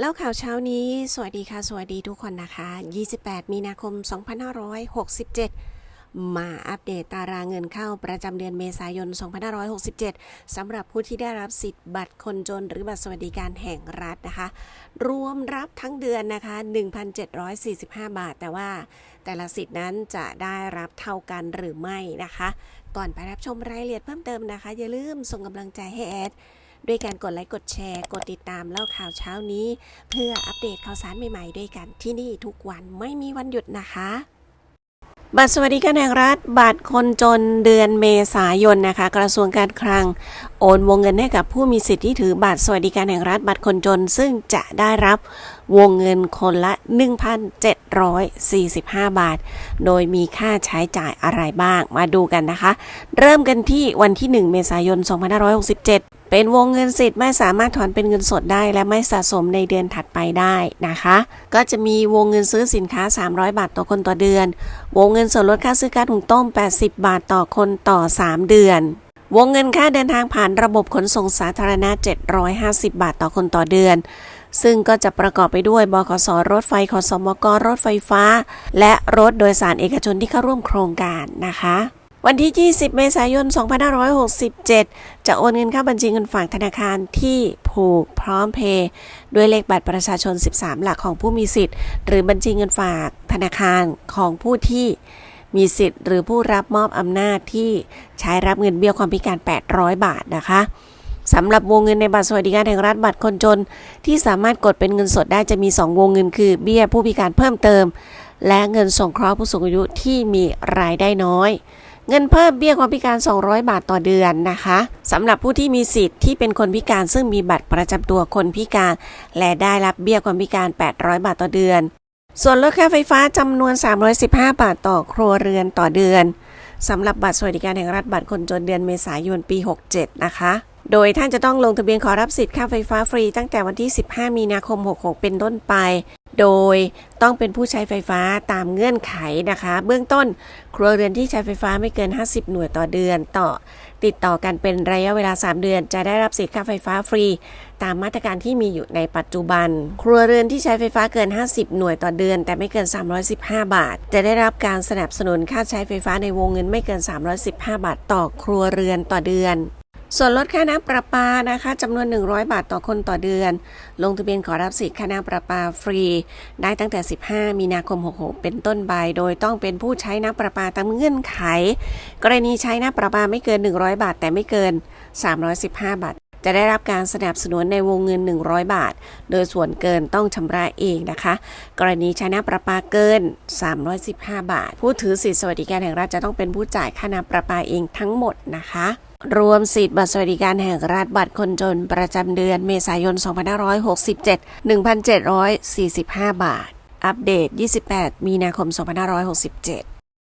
แล้วข่าวเช้านี้ สวัสดีค่ะ สวัสดีทุกคนนะคะ 28 มีนาคม 2567 มาอัปเดตตารางเงินเข้าประจำเดือนเมษายน 2567 สำหรับผู้ที่ได้รับสิทธิ์บัตรคนจนหรือบัตรสวัสดิการแห่งรัฐนะคะ รวมรับทั้งเดือนนะคะ 1,745 บาท แต่ว่าแต่ละสิทธิ์นั้นจะได้รับเท่ากันหรือไม่นะคะ ก่อนไปรับชมรายละเอียดเพิ่มเติมนะคะ อย่าลืมส่งกำลังใจให้แอด ด้วยการกดไลค์กดแชร์ กดติดตามเล่าข่าวเช้านี้ เพื่ออัปเดตข่าวสารใหม่ๆ ด้วยกันที่นี่ทุกวันไม่มีวันหยุดนะคะบัตรสวัสดิการแห่งรัฐบัตรคนจนเดือนเมษายนนะคะ กระทรวงการคลัง โอนวงเงินให้กับผู้มีสิทธิ์ที่ถือบัตรสวัสดิการแห่งรัฐบัตรคนจน ซึ่งจะได้รับวงเงินคนละ 1,745 บาท โดยมีค่าใช้จ่ายอะไรบ้างมาดูกันนะคะ เริ่มกันที่วันที่ 1 เมษายน 2567เป็นวงเงินสิทธิ์ไม่สามารถถอนเป็นเงินสดได้ และไม่สะสมในเดือนถัดไปได้นะคะ ก็จะมีวงเงินซื้อสินค้า 300 บาทต่อคนต่อเดือน วงเงินส่วนลดค่าซื้อก๊าซหุงต้ม 80 บาทต่อคนต่อ 3 เดือน วงเงินค่าเดินทางผ่านระบบขนส่งสาธารณะ 750 บาทต่อคนต่อเดือน ซึ่งก็จะประกอบไปด้วยบขสรถไฟขสมกรถไฟฟ้า และรถโดยสารเอกชนที่เข้าร่วมโครงการนะคะ วันที่ 20 เมษายน 2567 จะโอนเงินเข้าบัญชีเงินฝากธนาคารที่ผูกพร้อมเพย์ด้วยเลขบัตรประชาชน 13 หลักของผู้มีสิทธิ์ หรือบัญชีเงินฝากธนาคารของผู้ที่ มีสิทธิ์หรือผู้รับมอบอำนาจที่ใช้รับเงินเบี้ยความพิการ 800 บาทนะคะสำหรับวงเงินในบัตรสวัสดิการแห่งรัฐบัตรคนจน ที่สามารถกดเป็นเงินสดได้จะมี 2 วงเงินคือเบี้ยผู้พิการเพิ่มเติม และเงินสงเคราะห์ผู้สูงอายุที่มีรายได้น้อย เงินเพิ่มเบี้ยความพิการ 200 บาทต่อเดือนนะคะสำหรับผู้ที่มีสิทธิ์ที่เป็นคนพิการซึ่งมีบัตรประจำตัวคนพิการ และได้รับเบี้ยความพิการ 800 บาทต่อเดือน ส่วนลดค่าไฟฟ้าจำนวน 315 บาทต่อครัวเรือนต่อเดือนสำหรับบัตรสวัสดิการแห่งรัฐบัตรคนจนเดือนเมษายนปี 67 นะคะ โดยท่านจะต้องลงทะเบียนขอรับสิทธิ์ค่าไฟฟ้าฟรีตั้งแต่วันที่ 15 มีนาคม 66 เป็นต้นไป โดยต้องเป็นผู้ใช้ไฟฟ้าตามเงื่อนไขนะคะ เบื้องต้นครัวเรือนที่ใช้ไฟฟ้าไม่เกิน 50 หน่วยต่อเดือนต่อ ติดต่อกันเป็นระยะเวลา 3 เดือน จะได้รับสิทธิ์ค่าไฟฟ้าฟรี ตามมาตรการที่มีอยู่ในปัจจุบัน ครัวเรือนที่ใช้ไฟฟ้าเกิน 50 หน่วยต่อเดือน แต่ไม่เกิน 315 บาท จะได้รับการสนับสนุนค่าใช้ไฟฟ้าในวงเงินไม่เกิน 315 บาท ต่อครัวเรือนต่อเดือน ส่วนลดค่าน้ำประปานะคะจำนวน 100 บาทต่อคนต่อเดือน ลงทะเบียนขอรับสิทธิ์ค่าน้ำประปาฟรี ได้ตั้งแต่ 15 มีนาคม 66 เป็นต้นไป โดยต้องเป็นผู้ใช้น้ำประปาตามเงื่อนไข กรณีใช้น้ำประปาไม่เกิน 100 บาท แต่ไม่เกิน 315 บาท จะได้รับการสนับสนุนในวงเงิน 100 บาท โดยส่วนเกินต้องชำระเองนะคะ กรณีใช้น้ำประปาเกิน 315 บาท ผู้ถือสิทธิสวัสดิการแห่งรัฐจะต้องเป็นผู้จ่ายค่าน้ำประปาเองทั้งหมดนะคะ รวมสิทธิ์บัตรสวัสดิการแห่งรัฐบัตรคนจนประจำเดือนเมษายน 2567 1,745 บาท อัปเดต 28 มีนาคม 2567